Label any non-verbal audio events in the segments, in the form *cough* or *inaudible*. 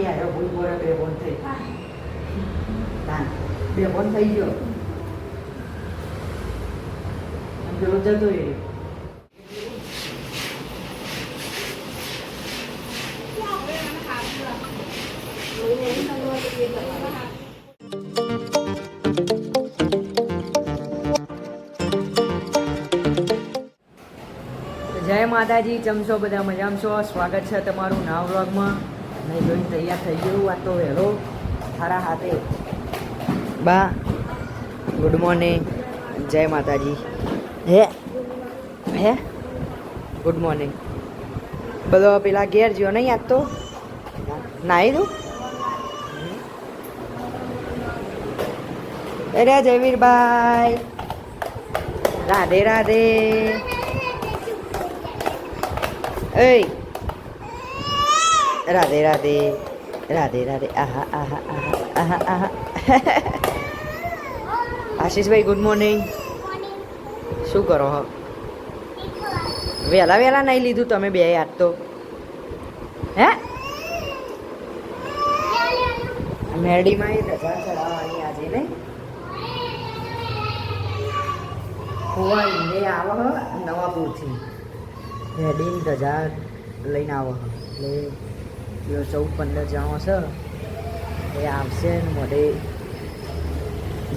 નાખી આવ્યો ભૂલ બે બોન થઈ બે બોન થઈ ગયો જતો એ જય માતાજી ચમશો બધા? મજામાં છો? સ્વાગત છે તમારું નાવ વ્લોગમાં. જોઈને તૈયાર થઈ ગયું આ તો વહેલો થારા હાથે બા ગુડ મોર્નિંગ જય માતાજી હે હે ગુડ મોર્નિંગ બધો પેલા ઘેર જ્યો નહીં આજ તો નાહી દઉં અરે જયવીરભાઈ રાધે રાધે Ê રાધે રાધે રાધે રાધે, આહા આહા આહા આહા આહા. આશીષભાઈ ગુડ મોર્નિંગ શું કરો હો? વહેલા વહેલા નહીં લીધું તમે બે યાદ તો. હે? મેરડીમાં એ રજા ચડાવવાની આજે ને. કુવા ઈને આવો નવાપુરથી. રેડીની રજા લઈને આવો એટલે પેલો ચૌદ, પંદર જણો છે. એ આવશે ને મોઢે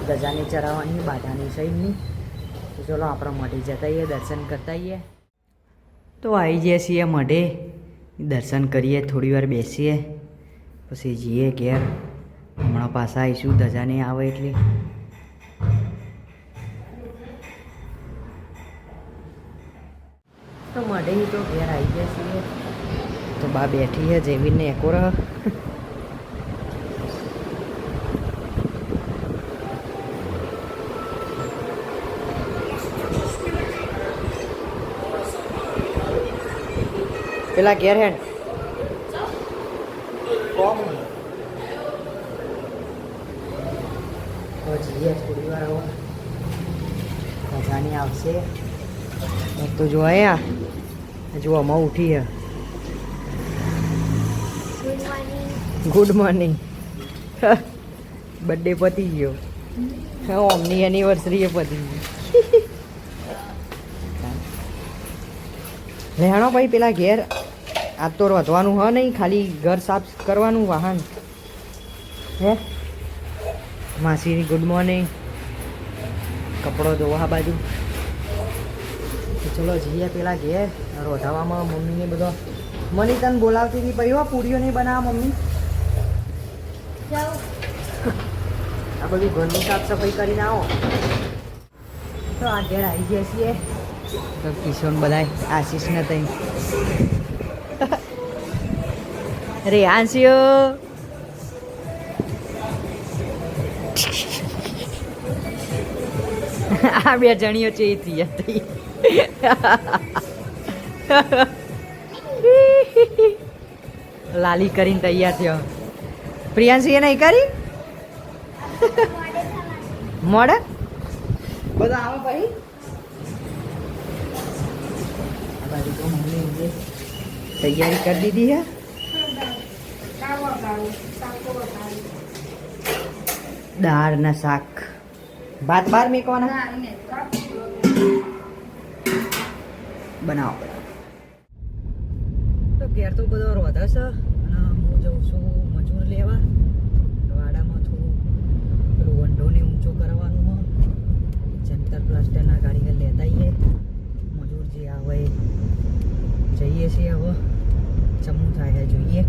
ગજાની ચરાવવાની, બાધાની સહીની તો ચલો આપણા મોઢે જતા આવીએ, દર્શન કરતા આવીએ. તો આવી જઈએ છીએ મોઢે. દર્શન કરીએ, થોડી વાર બેસીએ. પછી જઈએ ઘેર. હમણાં પાછા આવીશું ધજા નહીં આવે એટલે. તો મળે તો ઘેર આવી ગયા છીએ. તો બા બેઠી છે જેવીને એકોર પેલા કોમ તો જઈએ, થોડી વાર ખજાની આવશે. તો જો આયા જો અમા ઉઠી હે. ગુડ મોર્નિંગ બર્થડે પતી ગયો. હા ઓમની એનિવર્સરી એ પતી ગઈ રહેણો ભાઈ, પેલા ઘેર. આજ તો વધવાનું હ નહીં, ખાલી ઘર સાફ કરવાનું વાહન. હે? માસીની ગુડ મોર્નિંગ કપડો ધોવા આ બાજુ. ચલો જઈએ પેલા ઘેર. રોધાવામાં મમ્મીને બધો. મની તને બોલાવતી હતી, ભાઈ પૂરીઓ નહીં બનાવ મમ્મી? આ બધું ઘરની સાફ સફાઈ કરીને આવો. તો આ ઘેર આવી ગયા છીએ. તો કિશોર બધા આશીષને તઈ. અરે આંસ્યો આ બે જણીઓ છે એ થઈ હતી લાલી કરીને તૈયાર થયો. પ્રિયાંશીએ નહીં કરી? મોડે? બધા આવો ભાઈ. તૈયારી કરી દીધી હે. દાળ ના શાક. ભાત બાર મેકવાના? બનાવો. તો ઘેર તો બધો રોધા છે. અને હું જઉં છું મજૂર લેવા વાડામાં થોડું પેલું વંડોને ઊંચો કરવાનું હોય જંતર પ્લાસ્ટરના કારીગર લેતા આવીએ. મજૂર જે આવે જઈએ છીએ હવે. ચમું થાય જોઈએ.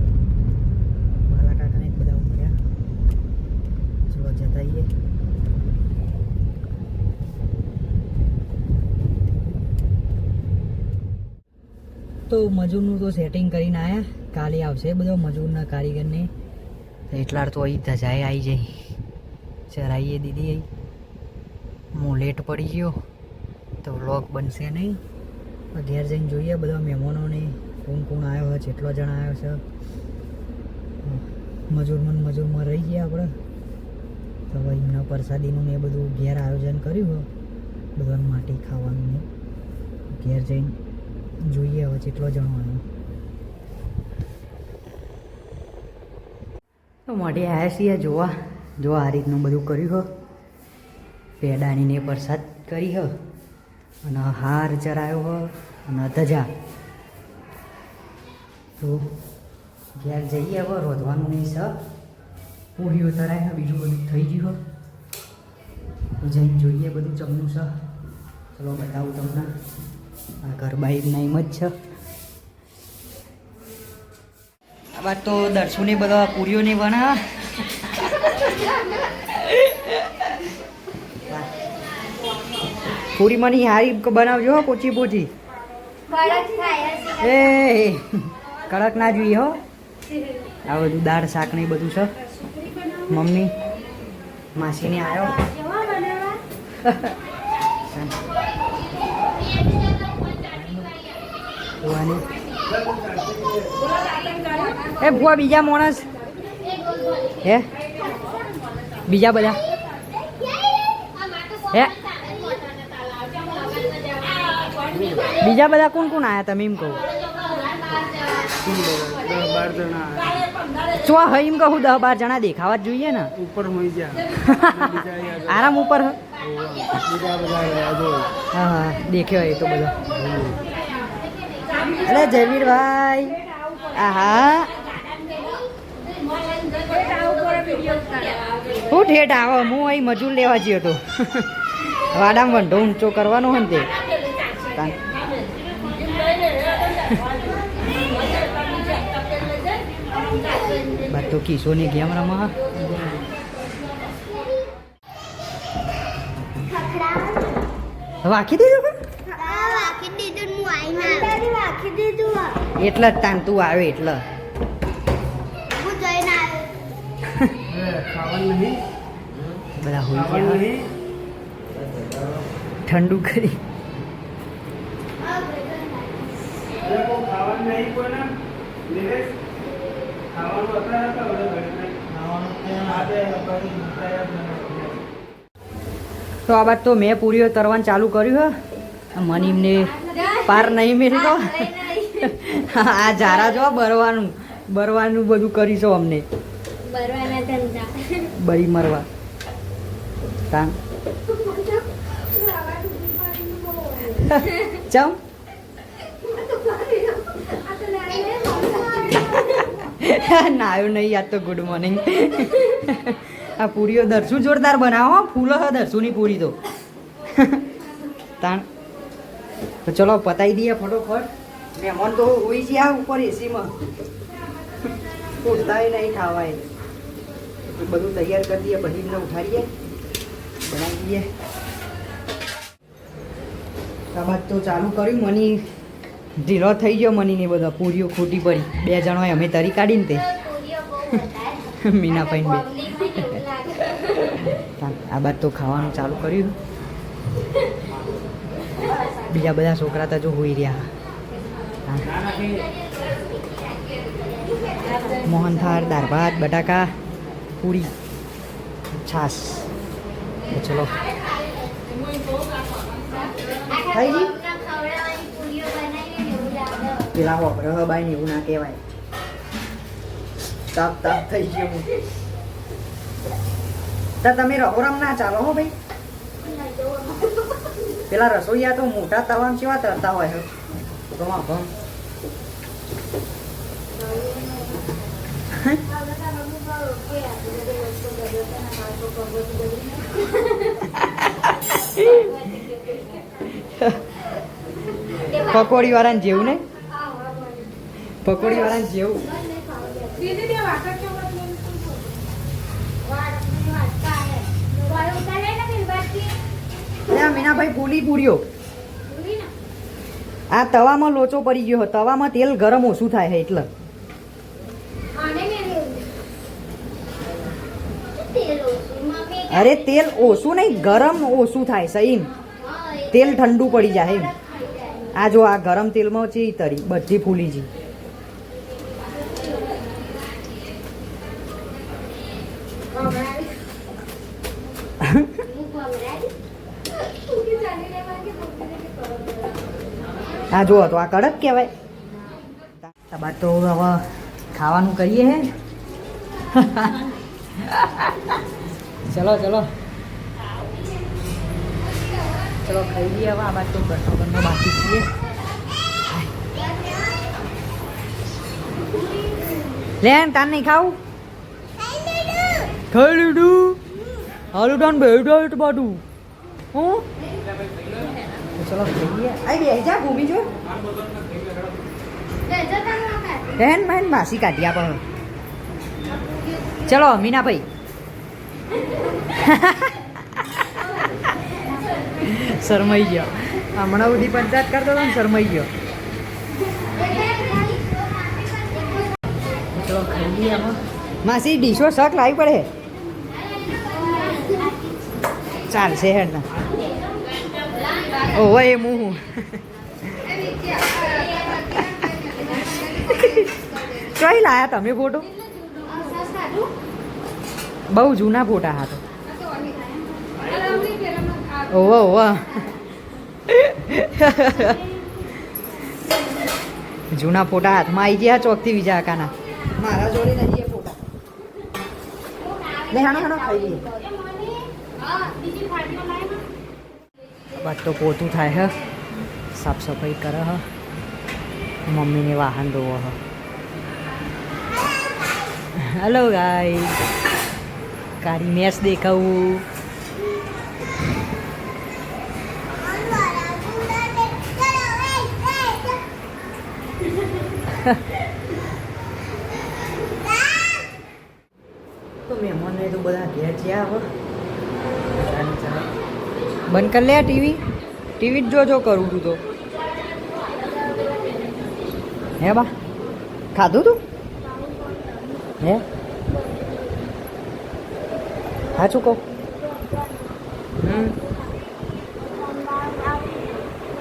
મારા કાકાને બધા ઉમર્યા. ચલો જતા આવીએ. તો મજૂરનું તો સેટિંગ કરીને આવ્યા કાલે આવશે બધો મજૂરના કારીગરને. એટલા તો અહીં ધજાએ આવી જાય. ચરાઈએ દીદી અહીં. હું લેટ પડી ગયો. તો વ્લોગ બનશે નહીં. ઘેર જઈને જોઈએ બધા મહેમાનોને. કોણ કોણ આવ્યો છે જેટલો જણ આવ્યો છે. મજૂરમાં મજૂરમાં રહી ગયા આપણે. તો હવે એમના પ્રસાદીનું ને એ બધું ઘેર આયોજન કર્યું હોય. બધાને માટી ખાવાનું ને. ઘેર જઈને જોઈએ હવે જેટલો જણો આવ્યો. તો મોઢે આવ્યા છીએ, જોવા. જો આ રીતનું બધું કર્યું હો પેડાની ને પ્રસાદ કરી હ. અને હાર ચરાયો હ અને ધજા. તો ઘેર જઈએ હવે, રોધવાનું નહીં સર પૂરીઓ તરાય બીજું બધું થઈ ગયું હો. તો જઈને જોઈએ બધું ચમનું છે ચલો બતાવું તમને. આ ઘર બાઈક એમ જ છે. આ વાત તો દર્શુને બધા પૂરીઓને વણા. પૂરી મની હારી બનાવજો હો પોચી પોચી. એ કડક ના જોઈએ હો. આ બધું દાળ શાક ને બધું છે. મમ્મી માસીને આવ્યો એ ભુવા બીજા માણસ. હે? બીજા બધા. હે? બીજા બધા કોણ કોણ આયા તમે એમ કહું? ચો એમ કહું દસ બાર જણા દેખાવા જ જોઈએ ને. ઉપર હોઈ આરામ ઉપર હ? હા દેખ્યો એ તો બધો. અરે જયવીરભાઈ આહા. હું ઠેઠ આવો હું અહીં મજૂર લેવા જ્યો હતો વાડામાં ઢો ઊંચો કરવાનો હોય ને તે. બાદ તો કિશોની ગેમ રમા દીધું એટલે જ તાન તું આવે એટલે. બધા ઠંડુ કરી. અરે કોઈ ખાવાનું નહીં કોઈને નિલેશ ખાવાનું હતા હતા બધા ઘરે આજે પછી મુકાયા જ નહીં. તો આ બાદ તો મેં પૂરીઓ તરવાનું ચાલુ કર્યું હે. મને એમને પાર નહીં મેળતો આ જારા જો બરવાનું બરવાનું બધું કરીશું અમને. બરી મરવા. તાન. ચમ. નાયો નહીં, યાદ તો ગુડ મોર્નિંગ આ પૂરીઓ દરસુ જોરદાર બનાવો. ફૂલો હે દરસુની પૂરી તો. તાણ. તો ચલો પતાવી દઈએ ફટોફટ. મહેમાન તો હોય છે આ ઉપર એસીમાં ઉઠતાય નહીં ખાવાય. બધું તૈયાર કરી દઈએ એમને ઉઠાડીએ. બનાવી દઈએ. આ બાદ તો ચાલુ કર્યું, મની ઢીલો થઈ ગયો મની ને બધા પૂરીઓ ખૂટી પડી. બે જણોએ અમે તરી કાઢીને તે. *laughs* મીનાભાઈ બે. આ બાદ તો ખાવાનું ચાલુ કર્યું. બીજા બધા છોકરા તો જો હોઈ રહ્યા. મોહનથાળ દાળ ભાત બટાકા પૂરી. છાસ ચલો. થઈ ગઈ પેલા હો રહબાઈ એવું ના કહેવાય. તાપ તાપ થઈ ગયું. તો તમે રહોરામ ના ચાલો હો ભાઈ. પેલા રસોઈયા તો મોટા તવામાં કેવા તરતા હોય ગમા ગમ. પકોડી *laughs* વાળાને જેવું ને? પકોડી વાળા જેવું મીનાભાઈ પૂરી પૂર્યો આ તવામાં લોચો પડી ગયો તવામાં તેલ ગરમ ઓછું થાય છે એટલે. અરે, તેલ ઓછું નહીં, ગરમ ઓછું થાય એમ તેલ ઠંડુ પડી જાય એમ. આ જો આ ગરમ તેલમાં છે તરી, બધી ફૂલી જી આ જો તો આ કડક કહેવાય. તો હવે ખાવાનું કરીએ હે. ચલો ચલો. ચલો ખાઈ લઈએ હવે આ બાદ તો ઘરનો ઘરનો બાકી છીએ. લેન તાન નહીં ખાવું? ખાઈ લીધું. હાલું તાન બે ડાયટ હું? ચલો જઈએ આઈ બે જા ભૂમિ જો. બહેન બહેન માસી કાઢી આપણો. ચલો, મીનાભાઈ. શરમાઈ ગયો. હમણાં સુધી પંચાયત કરતો હતો ને શરમાઈ ગયો. માસી, ડીશો શક લાવી પડે. ચાલશે હેડ ના ઓહો એ મું કઈ લાયા તમે ફોટો? બહુ જૂના ફોટા હા તો. ઓહો ઓહો જૂના ફોટા હાથમાં આવી ગયા ચોકથી બીજા કાના મારા જોડે નહીં ફોટા. હાણો ખાઈ લઈએ. બાદ તો પોતું થાય હે. સાફ સફાઈ કરે હ. મમ્મીને વાહન ધોવો હ. હેલો ગાય કારી મેચ દેખાવું. *laughs* તો મહેમાનને તો બધા ઘેર જ્યાં હવે બંધ કરી લે ટીવી. ટીવી જ જોજો કરું તું તો. હે બા? ખાધું તું? હે? સાચું કહું? હમ.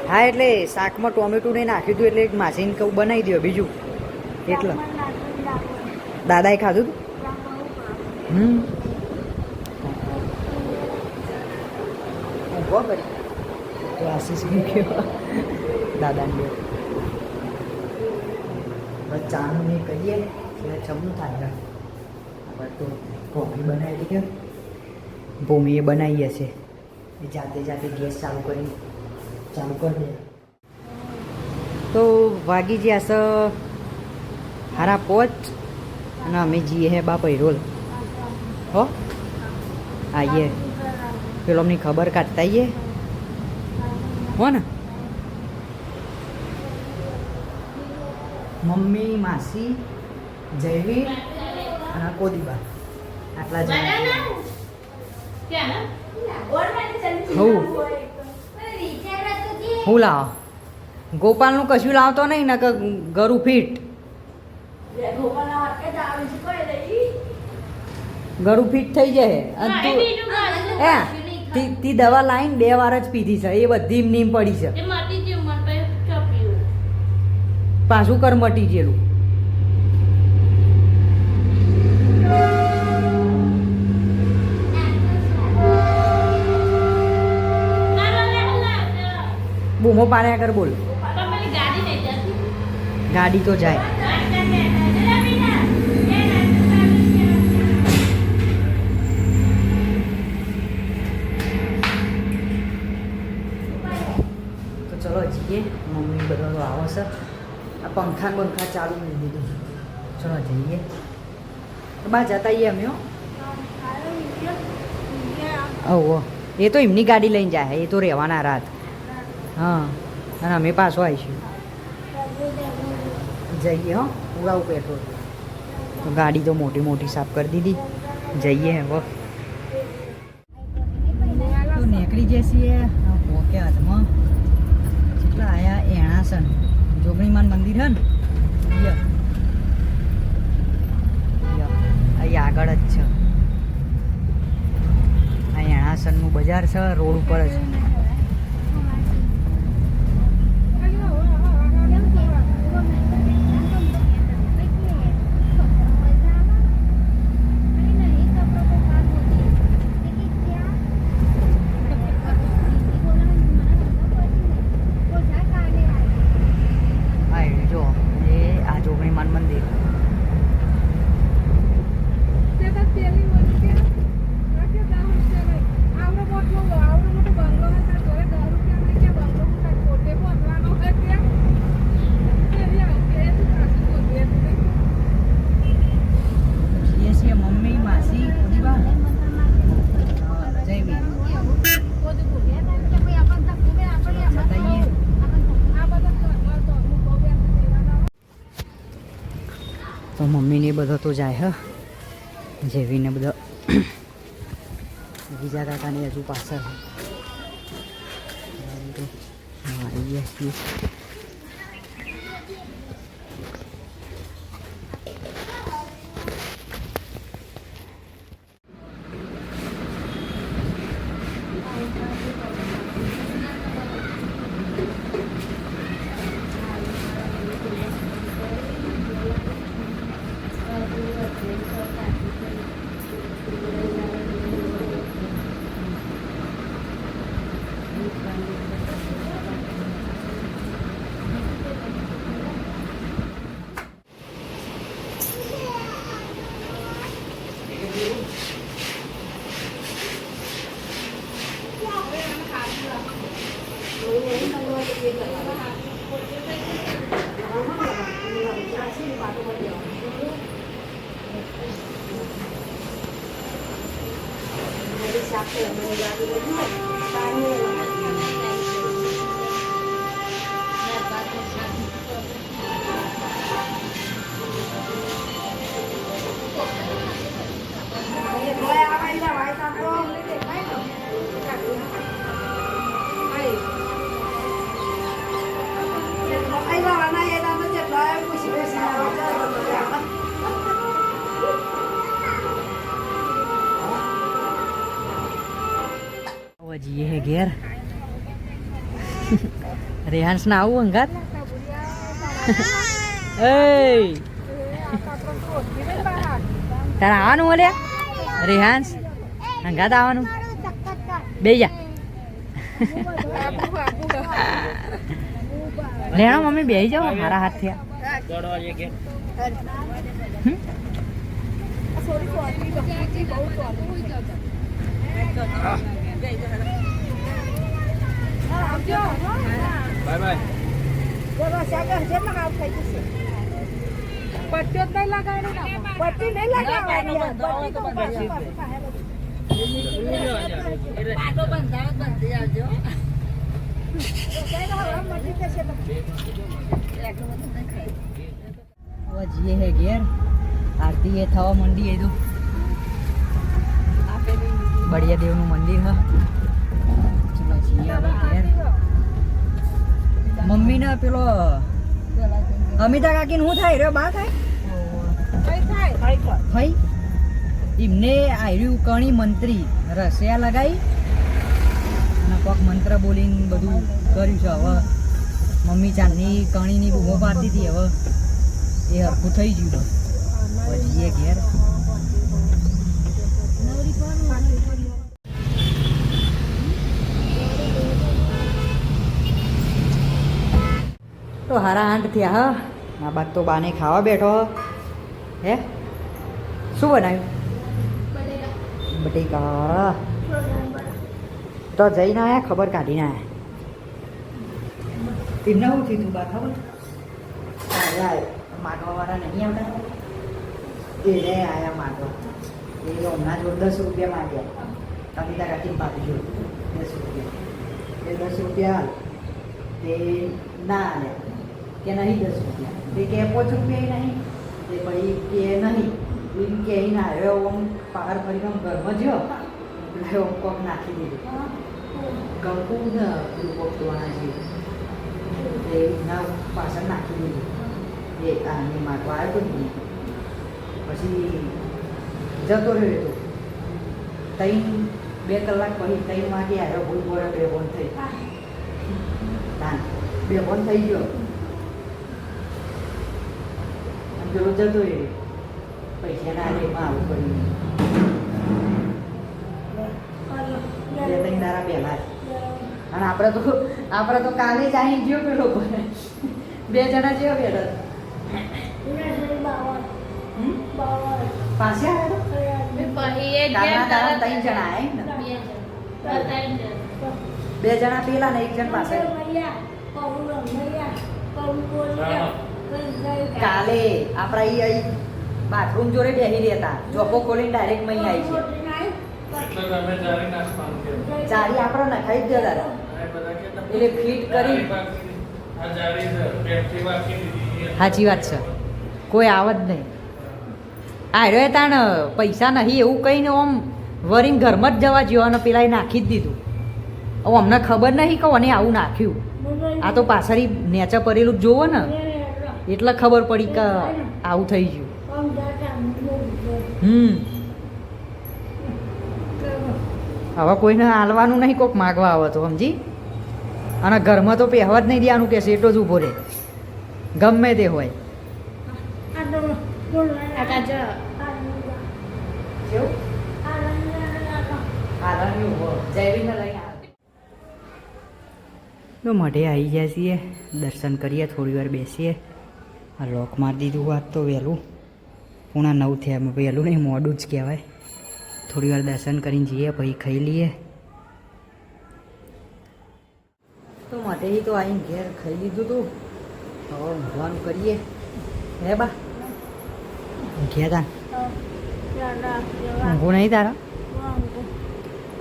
હા, એટલે શાકમાં ટોમેટું નહીં નાખ્યું હતું એટલે એક માસીને કહું બનાવી દો બીજું. એટલે. દાદાએ ખાધું તું? હમ ઊભો કરી આશીષ મૂક્યો દાદાને. બસ ચાનું ને કહીએ એટલે ચમનું થાય તો કોફી બનાવી હતી કે ભૂમિએ બનાવી હશે. એ જાતે જાતે ગેસ ચાલુ કરી ચાલુ કરી દે. તો વાગી ગયા છે હારા પોચ, અને અમે જઈએ હે બા પૈરોલ હો? આઈએ. પેલો અમને ખબર કાઢતા આઈએ. હો ને મમ્મી માસી જયવીર અને કોદીબા. આટલા જણા હું હું લાવ? ગોપાલનું કશું લાવતો નહીં ને કે ગરું ફીટ. ગરું ફીટ થઈ જાય તું દવા લાવીને બે વાર જ પીધી છે. એ બધી નીમ પડી છે. પાછું કર મટી ગયેલું. બૂમો પાડ્યા કર બોલ. ગાડી તો જાય. ચલો જઈએ. મમ્મી બધો આવો છે. આ પંખા પંખા ચાલુ નહીં દીધું ચલો જઈએ. બા જતા આવીએ અમે ઓહો એ તો એમની ગાડી લઈને જાય. એ તો રહેવાના રાત. હા. અને અમે પાછો આવીશું. જઈએ હો. ઉડાવું પેટ્રોલ. ગાડી તો મોટી મોટી સાફ કરી દીધી. જઈએ હવે. નીકળી જઈએ પોકે હાથમાં જોગણીમાન મંદિર હે ને ય. ય. અહીં આગળ જ છે અહીંયા એણાસનનું બજાર છે, રોડ ઉપર જ બધો તો જાય હ. જેવીને બધો *coughs* બીજા કાકાની હજુ પાછળ. આવી ગયા છીએ રેહાન્સ ના આવું અંગાત એ તારે આવવાનું બોલ્યા રેહાન્સ અંગાત આવવાનું બે જા લેણો મમ્મી બે જાઓ મારા હાથ થયા હમ? બાય બાય હવે જઈએ હે ઘેર. આરતી એ થવા મંડી એ તો. બળિયા દેવનું મંદિર હ. ચલો જઈએ હવે ઘેર. મમ્મીને પેલો અમિતા કાકીને શું થાય? રહ્યો બા થાય? ફઈ એમને આયર્યું કણી મંત્રી, રસિયા લગાઈ. અને કોક મંત્ર બોલીને બધું કર્યું છે હવે. મમ્મી ચાંદની કણીની બૂમો પાડતી હતી, હવે એ હરખું થઈ ગયું પછી એ ઘેર તો હારા આંટ થયા હા? આ બાદ તો બાને ખાવા બેઠો હે. શું બનાવ્યું? બટેકા. તો જઈને આયા ખબર કાઢીને આયા. એમને શું થયું બા ખબર? માગવાવાળા નહીં આવતા. એને આવ્યા માગવા. એ હમણાં જો દસ રૂપિયા માગ્યા. તમે કાઢીને પાકી જો. દસ રૂપિયા. એ દસ રૂપિયા તે ના આલે. કે નહીં દસ રૂપિયા તે કે પાંચ રૂપિયા નહીં? તે પછી કે નહીં. એમ કે ના આવ્યો આમ પાર ફરીને આમ ઘરમાં જ્યો એટલે ઓમ કોક નાખી દીધું. કંકુ ને ધોવાના છે. તે ના પાછળ નાખી દીધું. એ આને માગવા આવ્યો જ નહીં. પછી જતો રહ્યો તો. ત્રણ બે કલાક પછી ત્રણ વાગે આવ્યો ભૂલ બોરા બે ફોન થઈ. બે ફોન થઈ ગયો. પેલો જતો રહ્યો પૈસા ના રેમાં આવું પડ્યું બે ત્રણ દાડા પહેલા અને આપણે તો આપણે તો કાલે જ અહીં ગયો પેલો બે જણા જેવો બેઠા? પાસે દાડા ત્રણ જણા એમ ને? બે જણા પેલા ને એક જણ પાસે. કાલે આપણા ઈ અહીં બાથરૂમ જોડે બેહી રહેતા. ચોકો ખોલીને ડાયરેક્ટ મહી આવી છે. જારી આપણે નખાઈ જ દાદા એટલે ફિટ કરી. સાચી વાત છે. કોઈ આવત નહીં. આ રહ્યો તાણ પૈસા નહીં એવું કહીને આમ વરીને ઘરમાં જ જવા જેવાનો પેલા એ નાખી જ દીધું. હવે અમને ખબર નહીં કે અને આવું નાખ્યું. આ તો પાછળ નેચા પડેલું જોવો ને. એટલે ખબર પડી કે આવું થઈ ગયું. હમ. હવે કોઈને હાલવાનું નહીં, કોક માગવા આવે તો, સમજી? અને ઘરમાં તો પહેવા જ નહીં દેવાનું કે એટલો જ ઊભો રહે. ગમે તે હોય. તો મઢે આવી જાય છીએ, દર્શન કરીએ, થોડી વાર બેસીએ. આ લોક મારી દીધું વાત તો વહેલું. પૂણા નવ થયા એમાં વહેલું નહીં મોડું જ કહેવાય. થોડી વાર દર્શન કરીને જઈએ, પછી ખાઈ લઈએ. તો માટે તો આવીને ઘેર ખાઈ લીધું તું. હવે ઊંઘવાનું કરીએ. હે બા? ઘેર તા ઊંઘું નહીં તારા?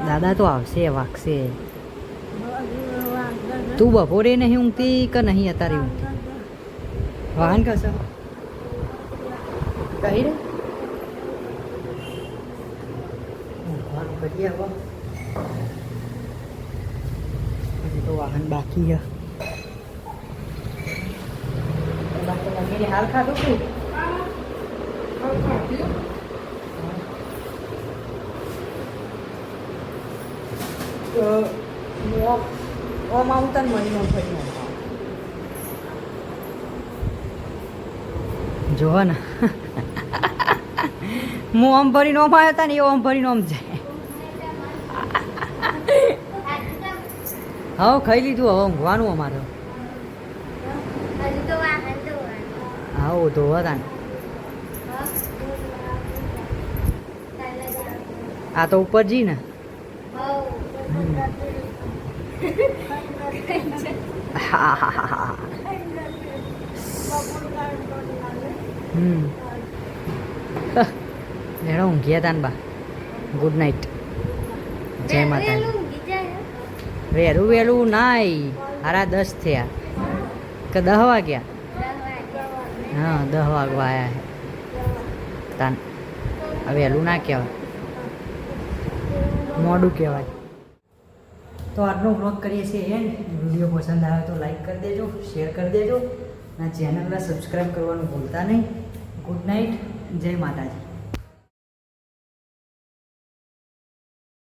દાદા તો આવશે, વાગશે. તું બપોરે નહીં ઊંઘતી કે નહીં અત્યારે ઊંઘતી? વાહન કશો કહી રે ઊંઘવાનું કરીએ હવે હજી તો વાહન બાકી છે બાકી મમ્મીને હાલ ખાધું તું ઓમ આવું તને મળી ઓમ જોવા ને. હું ઓમ ભરીને ઓમ આવ્યો હતા ને એ ઓમ ભરીને ઓમ જાય. હવે ખાઈ લીધું હવે ઊંઘવાનું અમારે. હા ધોવા તા ને. આ તો ઉપર જી ને હા હા હા હા. હમ. એનો ઊંઘ્યા તાન ને બા. ગુડ નાઇટ જય માતા વહેલું વહેલું નાય હારા દસ થયા. કે દહ વાગ્યા? હા દહ વાગવા આવ્યા છે તાન હવે વહેલું ના કહેવાય. મોડું કહેવાય. તો આજનો વ્લોગ કરીએ છીએ એન્ડ. વીડિયો પસંદ આવે તો લાઈક કરી દેજો શેર કરી દેજો. અને ચેનલને સબસ્ક્રાઈબ કરવાનું ભૂલતા નહીં. ગુડ નાઇટ જય માતાજી.